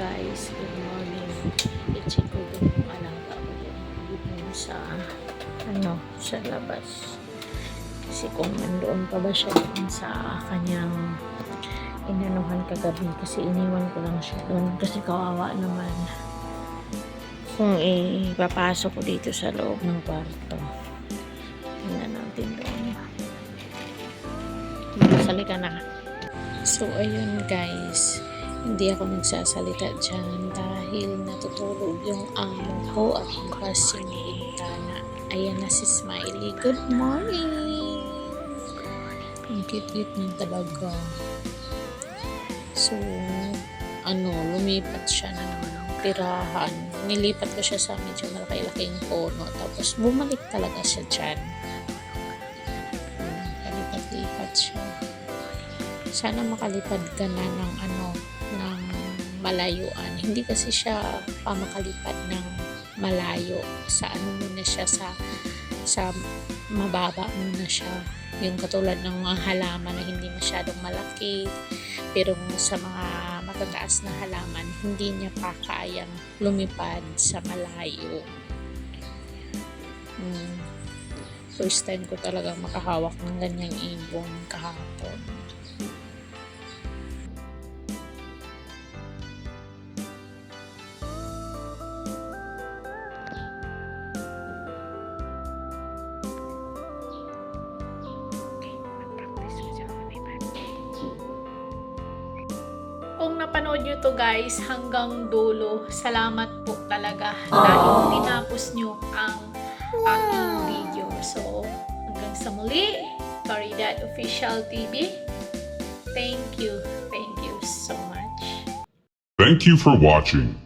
Guys, good morning. I-check ko yung doon sa, ano, sa labas. Kasi kung nandoon pa ba siya doon sa kanyang inanuhan kagabi kasi iniwan ko lang siya doon kasi kawawa naman kung ipapasok ko dito sa loob ng kwarto. Tingnan natin doon. Masali ka na. So, ayun guys. Hindi ako nagsasalita dyan dahil natutulog yung amo ko at bukas yung bintana. Ayan na si Smiley. Good morning! Ang cute-cute niya talaga. So, ano, lumipat siya ng tirahan. Nilipat ko siya sa medyo malaki-laking puno. Tapos, bumalik talaga siya dyan. Kalipat-lipat siya. Sana makalipad ka na ng ano, malayuan. Hindi kasi siya pamakalipad ng malayo. Sa ano muna siya, sa sa mababa muna siya. Yung katulad ng mga halaman na hindi masyadong malaki. Pero sa mga matataas na halaman, hindi niya pa kayang lumipad sa malayo. Hmm. First time ko talaga makahawak ng ganyang ibon kahapon. Kung napanood nyo to guys hanggang dulo, salamat po talaga dahil tinapos nyo ang aking video. So, hanggang sa muli, Caridad Official TV. Thank you. Thank you so much. Thank you for watching.